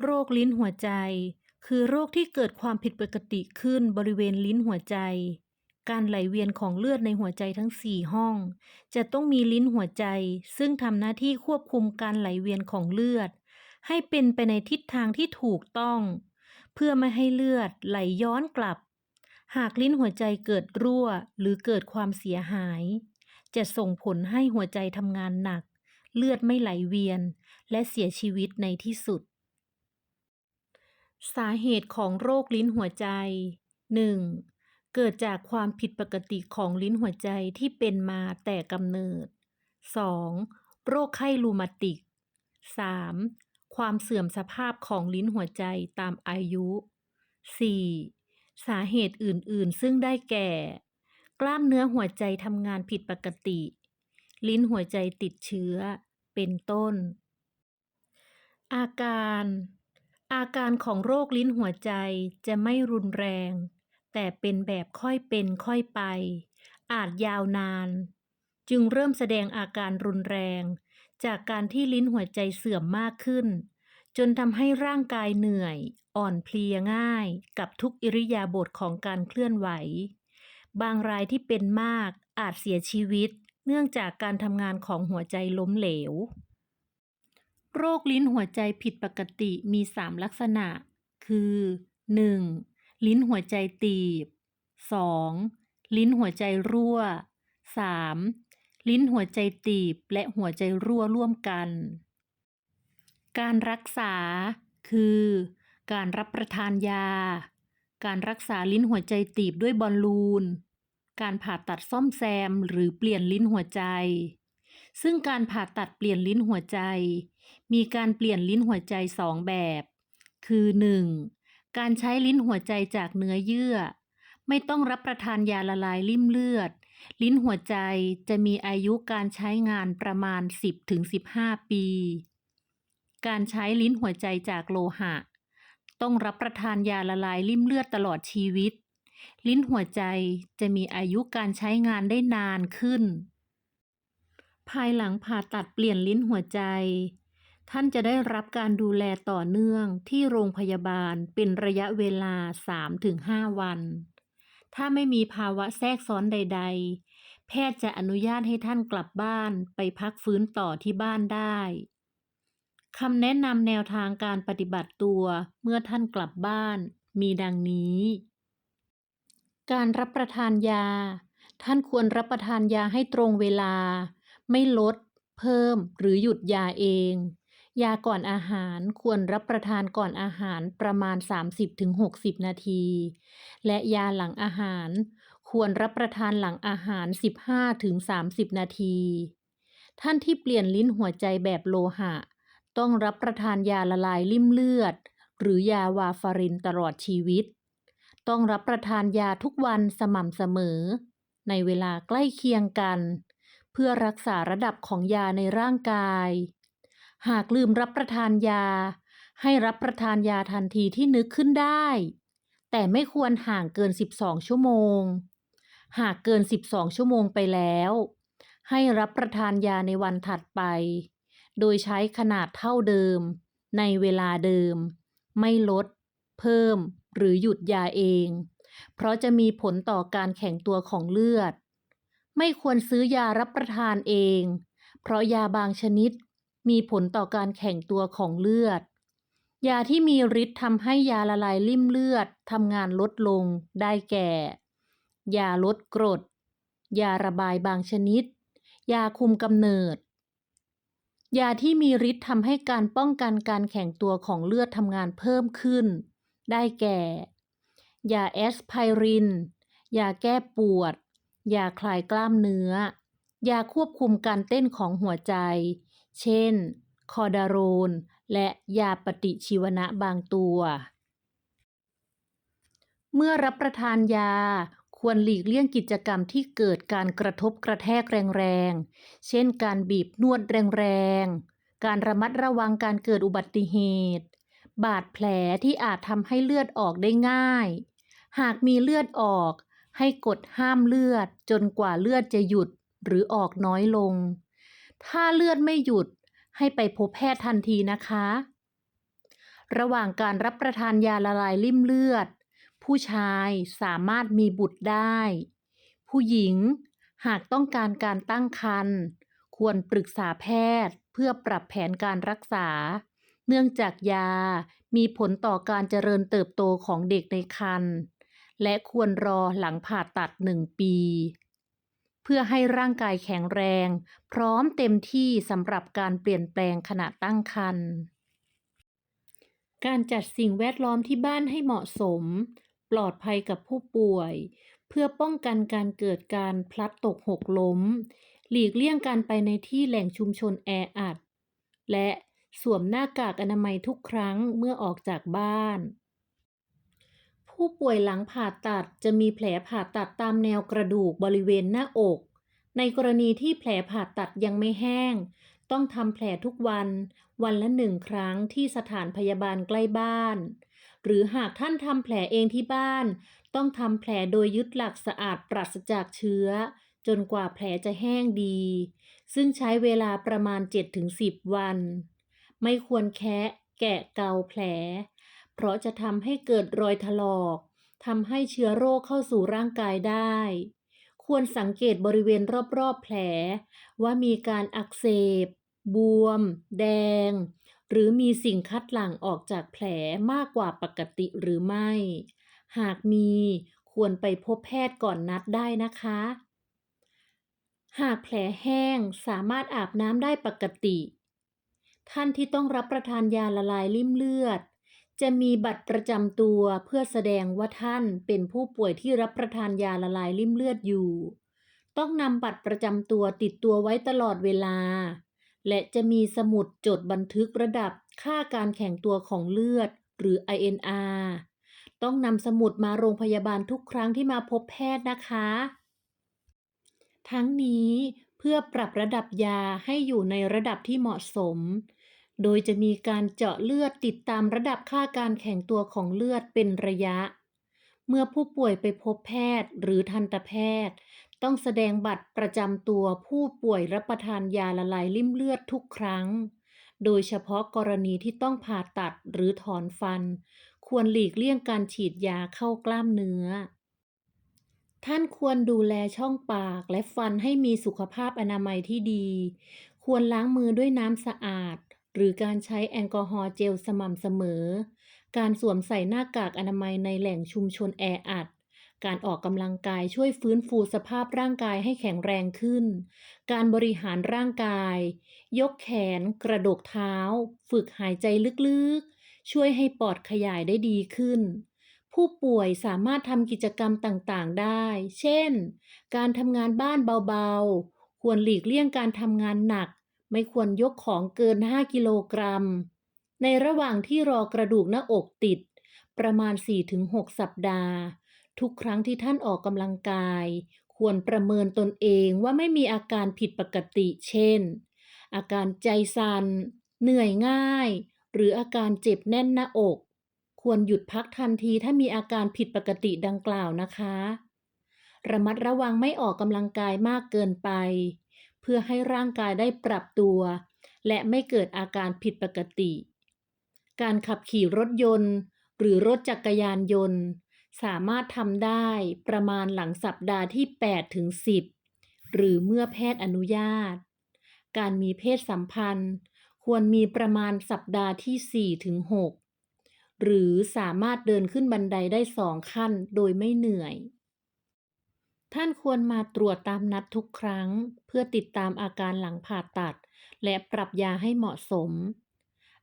โรคลิ้นหัวใจ คือโรคที่เกิดความผิดปกติขึ้นบริเวณลิ้นหัวใจ การไหลเวียนของเลือดในหัวใจทั้ง 4 ห้อง จะต้องมีลิ้นหัวใจ ซึ่งทำหน้าที่ควบคุมการไหลเวียนของเลือด ให้เป็นไปในทิศทางที่ถูกต้อง เพื่อไม่ให้เลือดไหลย้อนกลับ หากลิ้นหัวใจเกิดรั่วหรือเกิดความเสียหาย จะส่งผลให้หัวใจทำงานหนัก เลือดไม่ไหลเวียน และเสียชีวิตในที่สุด สาเหตุของโรคลิ้นหัวใจ 1. เกิดจากความผิดปกติของลิ้นหัวใจที่เป็นมาแต่กำเนิด 2. โรคไข้รูมาติก 3. ความเสื่อมสภาพของลิ้นหัวใจตามอายุ 4. สาเหตุอื่นๆ ซึ่งได้แก่ กล้ามเนื้อหัวใจทำงานผิดปกติ ลิ้นหัวใจติดเชื้อ เป็นต้น อาการ อาการของโรคลิ้นหัวใจจะไม่รุนแรง แต่เป็นแบบค่อยเป็นค่อยไป อาจยาวนาน จึงเริ่มแสดงอาการรุนแรง จากการที่ลิ้นหัวใจเสื่อมมากขึ้น จนทำให้ร่างกายเหนื่อย อ่อนเพลียง่ายกับทุกอิริยาบถของการเคลื่อนไหว บางรายที่เป็นมากอาจเสียชีวิต เนื่องจากการทำงานของหัวใจล้มเหลว โรคลิ้นหัวใจผิดปกติมี 3 ลักษณะ คือ 1. ลิ้นหัวใจตีบ 2. ลิ้นหัวใจรั่ว 3. ลิ้นหัวใจตีบและหัวใจรั่วร่วมกัน การรักษา คือ การรับประทานยา การรักษาลิ้นหัวใจตีบด้วยบอลลูน การผ่าตัดซ่อมแซมหรือเปลี่ยนลิ้นหัวใจ ซึ่งการผ่าตัดเปลี่ยนลิ้นหัวใจ มีการเปลี่ยนลิ้นหัวใจสองแบบ คือ 1. การใช้ลิ้นหัวใจจากเนื้อเยื่อ ไม่ต้องรับประทานยาละลายริ่มเลือด ลิ้นหัวใจจะมีอายุการใช้งานประมาณ 10-15 ปี การใช้ลิ้นหัวใจจากโลหะ ต้องรับประทานยาละลายริ่มเลือดตลอดชีวิตลิ้นหัวใจจะมีอายุการใช้งานได้นานขึ้น ภายหลังผ่าตัดเปลี่ยนลิ้นหัวใจ ท่านจะได้รับการดูแลต่อเนื่องที่โรงพยาบาลเป็นระยะเวลา 3-5 วัน ถ้าไม่มีภาวะแทรกซ้อนใด ๆ แพทย์จะอนุญาตให้ท่านกลับบ้านไปพักฟื้นต่อที่บ้านได้คำแนะนำแนวทางการปฏิบัติตัวเมื่อท่านกลับบ้านมีดังนี้ การรับประทานยา ท่านควรรับประทานยาให้ตรงเวลา ไม่ลด เพิ่ม หรือหยุดยาเอง ยาก่อนอาหารควรรับประทานก่อนอาหารประมาณ 30-60 นาที และยาหลังอาหาร ควรรับประทานหลังอาหาร 15-30 นาที ท่านที่เปลี่ยนลิ้นหัวใจแบบโลหะ ต้องรับประทานยาละลายริ่มเลือด หรือยาวาฟารินตลอดชีวิต ต้องรับประทานยาทุกวันสม่ำเสมอ ในเวลาใกล้เคียงกัน เพื่อรักษาระดับของยาในร่างกาย หากลืมรับประทานยา ให้รับประทานยาทันทีที่นึกขึ้นได้ แต่ไม่ควรห่างเกิน 12 ชั่วโมง หากเกิน 12 ชั่วโมงไปแล้ว ให้รับประทานยาในวันถัดไป โดยใช้ขนาดเท่าเดิม ในเวลาเดิม ไม่ลด เพิ่ม หรือหยุดยาเอง เพราะจะมีผลต่อการแข็งตัวของเลือด ไม่ควรซื้อยารับประทานเอง เพราะยาบางชนิดมีผลต่อการแข็งตัวของเลือด ยาที่มีฤทธิ์ทำให้ยาละลายริ่มเลือดทำงานลดลงได้แก่ ยาลดกรด ยาระบายบางชนิด ยาคุมกำเนิด ยาที่มีฤทธิ์ทำให้การป้องกันการแข็งตัวของเลือดทำงานเพิ่มขึ้น ได้แก่ ยาแอสไพริน ยาแก้ปวด ยาคลายกล้ามเนื้อ ยาควบคุมการเต้นของหัวใจ เช่น คอดาโรน และยาปฏิชีวนะบางตัว เมื่อรับประทานยาควรหลีกเลี่ยงกิจกรรมที่เกิดการกระทบกระแทกแรงๆ เช่นการบีบนวดแรงๆ การระมัดระวังการเกิดอุบัติเหตุ บาดแผลที่อาจทำให้เลือดออกได้ง่าย หากมีเลือดออก ให้กดห้ามเลือดจนกว่าเลือดจะหยุดหรือออกน้อยลง ถ้าเลือดไม่หยุดให้ไปพบแพทย์ทันทีนะคะ ระหว่างการรับประทานยาละลายริ่มเลือด ผู้ชายสามารถมีบุตรได้ ผู้หญิงหากต้องการการตั้งครรภ์ควรปรึกษาแพทย์เพื่อปรับแผนการรักษา เนื่องจากยามีผลต่อการเจริญเติบโตของเด็กในครรภ์ และควรรอหลังผ่าตัดหนึ่งปี เพื่อให้ร่างกายแข็งแรง พร้อมเต็มที่สำหรับการเปลี่ยนแปลงขณะตั้งครรภ์การจัดสิ่งแวดล้อมที่บ้านให้เหมาะสม ปลอดภัยกับผู้ป่วย เพื่อป้องกันการเกิดการพลัดตกหกล้ม หลีกเลี่ยงการไปในที่แหล่งชุมชนแออัด และสวมหน้ากากอนามัยทุกครั้งเมื่อออกจากบ้าน ผู้ป่วยหลังผ่าตัดจะมีแผลผ่าตัดตามแนวกระดูกบริเวณหน้าอก ในกรณีที่แผลผ่าตัดยังไม่แห้ง ต้องทำแผลทุกวัน วันละหนึ่งครั้งที่สถานพยาบาลใกล้บ้าน หรือหากท่านทำแผลเองที่บ้าน ต้องทำแผลโดยยึดหลักสะอาดปราศจากเชื้อ จนกว่าแผลจะแห้งดี ซึ่งใช้เวลาประมาณ 7-10 วัน ไม่ควรแคะแกะเกาแผล ราะจะทำให้เกิดรอยถลอกทำให้เชื้อโรคเข้าสู่ร่างกายได้ ควรสังเกตบริเวณรอบๆแผล ว่ามีการอักเสบ บวม แดง หรือมีสิ่งคัดหลั่งออกจากแผลมากกว่าปกติหรือไม่ หากมีควรไปพบแพทย์ก่อนนัดได้นะคะ หากแผลแห้งสามารถอาบน้ำได้ปกติ ท่านที่ต้องรับประทานยาละลายริ่มเลือด จะมีบัตรประจำตัวเพื่อแสดงว่าท่านเป็นผู้ป่วยที่รับประทานยาละลายริ่มเลือดอยู่ ต้องนำบัตรประจำตัวติดตัวไว้ตลอดเวลา และจะมีสมุดจดบันทึกระดับค่าการแข็งตัวของเลือด หรือ INR ต้องนำสมุดมาโรงพยาบาลทุกครั้งที่มาพบแพทย์นะคะ ทั้งนี้เพื่อปรับระดับยาให้อยู่ในระดับที่เหมาะสม โดยจะมีการเจาะเลือดติดตามระดับค่าการแข็งตัวของเลือดเป็นระยะ เมื่อผู้ป่วยไปพบแพทย์หรือทันตแพทย์ ต้องแสดงบัตรประจำตัวผู้ป่วยรับประทานยาละลายริ่มเลือดทุกครั้ง โดยเฉพาะกรณีที่ต้องผ่าตัดหรือถอนฟัน ควรหลีกเลี่ยงการฉีดยาเข้ากล้ามเนื้อ ท่านควรดูแลช่องปากและฟันให้มีสุขภาพอนามัยที่ดี ควรล้างมือด้วยน้ำสะอาด หรือการใช้แอลกอฮอล์เจลสม่ำเสมอ การสวมใส่หน้ากากอนามัยในแหล่งชุมชนแออัด การออกกำลังกายช่วยฟื้นฟูสภาพร่างกายให้แข็งแรงขึ้น การบริหารร่างกาย ยกแขน กระดกเท้า ฝึกหายใจลึกๆ ช่วยให้ปอดขยายได้ดีขึ้นผู้ป่วยสามารถทำกิจกรรมต่างๆ ได้ เช่น การทำงานบ้านเบาๆ ควรหลีกเลี่ยงการทำงานหนัก ไม่ควรยกของเกิน 5 กิโลกรัม ในระหว่างที่รอกระดูกหน้าอกติด ประมาณ 4-6 สัปดาห์ ทุกครั้งที่ท่านออกกำลังกาย ควรประเมินตนเองว่าไม่มีอาการผิดปกติ เช่น อาการใจสัน่น เหนื่อยง่าย หรืออาการเจ็บแน่นหน้าอก ควรหยุดพักทันทีถ้ามีอาการผิดปกติดังกล่าวนะคะ ระมัดระวังไม่ออกกำลังกายมากเกินไป เพื่อให้ร่างกายได้ปรับตัว และไม่เกิดอาการผิดปกติ การขับขี่รถยนต์ หรือรถจักรยานยนต์ สามารถทำได้ประมาณหลังสัปดาห์ที่ 8 ถึง 10 หรือเมื่อแพทย์อนุญาต การมีเพศสัมพันธ์ ควรมีประมาณสัปดาห์ที่ 4 ถึง 6 หรือสามารถเดินขึ้นบันไดได้สองขั้นโดยไม่เหนื่อย ท่านควรมาตรวจตามนัดทุกครั้ง เพื่อติดตามอาการหลังผ่าตัด และปรับยาให้เหมาะสม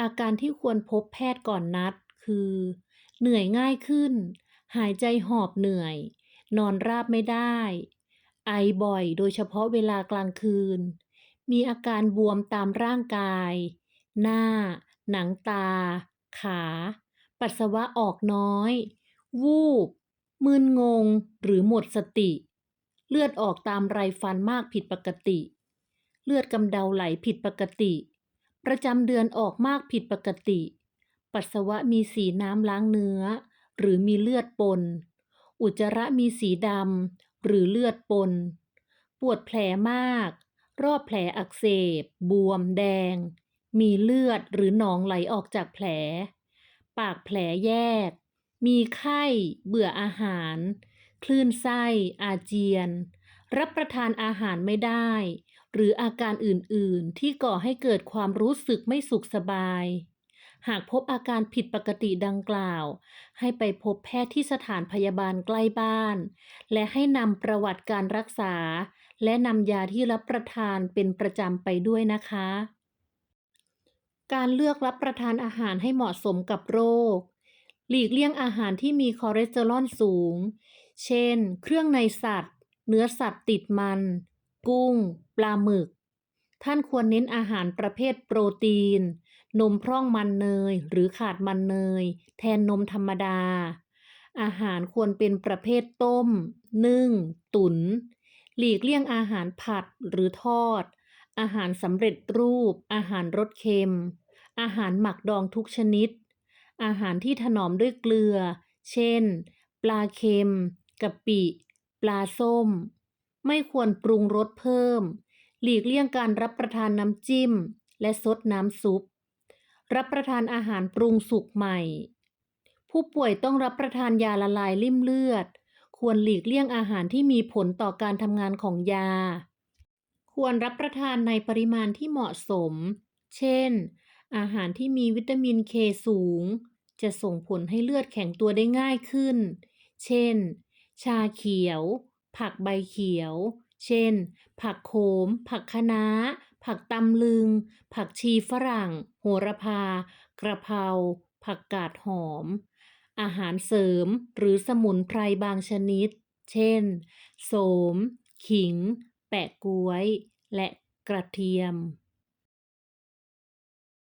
อาการที่ควรพบแพทย์ก่อนนัดคือ เหนื่อยง่ายขึ้น หายใจหอบเหนื่อย นอนราบไม่ได้ ไอบ่อยโดยเฉพาะเวลากลางคืน มีอาการบวมตามร่างกาย หน้า หนังตา ขา ปัสสาวะออกน้อย วูบมึนงงหรือหมดสติ เลือดออกตามไรฟันมากผิดปกติ เลือดกำเดาไหลผิดปกติ ประจำเดือนออกมากผิดปกติ ปัสสาวะมีสีน้ำล้างเนื้อ หรือมีเลือดปน อุจจาระมีสีดำหรือเลือดปน ปวดแผลมาก รอบแผลอักเสบ บวม แดง มีเลือดหรือหนองไหลออกจากแผล ปากแผลแยก มีไข้ เบื่ออาหาร คลื่นไส้อาเจียน รับประทานอาหารไม่ได้ หรืออาการอื่นๆ ที่ก่อให้เกิดความรู้สึกไม่สุขสบาย หากพบอาการผิดปกติดังกล่าว ให้ไปพบแพทย์ที่สถานพยาบาลใกล้บ้าน และให้นำประวัติการรักษา และนำยาที่รับประทานเป็นประจำไปด้วยนะคะ การเลือกรับประทานอาหารให้เหมาะสมกับโรคหลีกเลี่ยงอาหารที่มีคอเลสเตอรอลสูง เช่น เครื่องในสัตว์ เนื้อสัตว์ติดมัน กุ้ง ปลาหมึก ท่านควรเน้นอาหารประเภทโปรตีน นมพร่องมันเนย หรือขาดมันเนย แทนนมธรรมดา อาหารควรเป็นประเภทต้ม นึ่ง ตุ๋น หลีกเลี่ยงอาหารผัดหรือทอด อาหารสำเร็จรูป อาหารรสเค็ม อาหารหมักดองทุกชนิด อาหารที่ถนอมด้วยเกลือ เช่น ปลาเค็ม กะปิ ปลาส้ม ไม่ควรปรุงรสเพิ่ม หลีกเลี่ยงการรับประทานน้ำจิ้ม และซดน้ำซุป รับประทานอาหารปรุงสุกใหม่ ผู้ป่วยต้องรับประทานยาละลายลิ่มเลือด ควรหลีกเลี่ยงอาหารที่มีผลต่อการทำงานของยา ควรรับประทานในปริมาณที่เหมาะสม เช่น อาหารที่มีวิตามินเคสูงจะส่งผลให้เลือดแข็งตัวได้ง่ายขึ้น เช่น ชาเขียว ผักใบเขียว เช่น ผักโขม ผักคะน้า ผักตำลึง ผักชีฝรั่ง โหระพา กระเพรา ผักกาดหอม อาหารเสริมหรือสมุนไพรบางชนิด เช่น โสม ขิง แปะก๊วย และกระเทียม